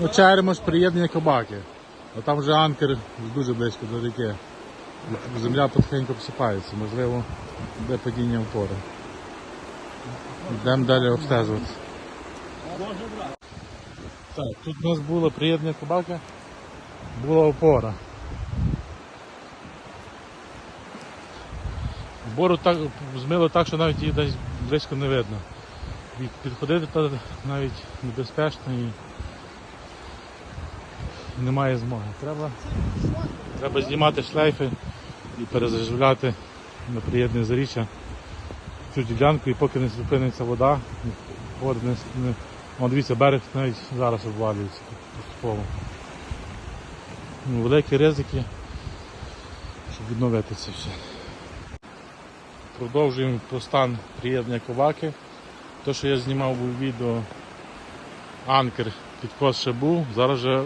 Ну, Черемош приєднання кобаки. А там вже анкер дуже близько до ріки. Земля потихеньку посипається, можливо, буде падіння опори. Йдемо далі обстежувати. Так, тут у нас було приєднання кобаки, була опора. Бору так змило так, що навіть її близько не видно. Підходити то навіть небезпечно і немає змоги. Треба, треба знімати шлейфи і перезаживляти на приєднане заріччя цю ділянку і поки не зупиниться вода, не... О, дивіться, берег навіть зараз обвалюється поступово. Ну, Великі ризики, щоб відновити це все. Продовжуємо про стан приєднання коваки. Те, що я знімав у відео, анкер підкос ще був. Зараз вже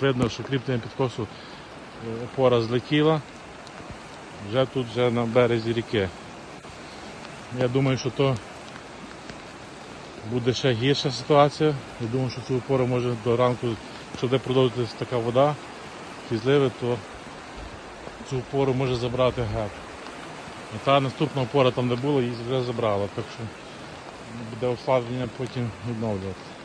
видно, що кріплення підкосу е, опора злетіла. Вже тут вже на березі ріки. Я думаю, що то буде ще гірша ситуація. Я думаю, що цю опору може до ранку, якщо буде продовжуватися така вода, ці зливи, то цю опору може забрати геть. А та наступна опора там де була, її вже забрала, так що буде ослаблення, потім відновлювати.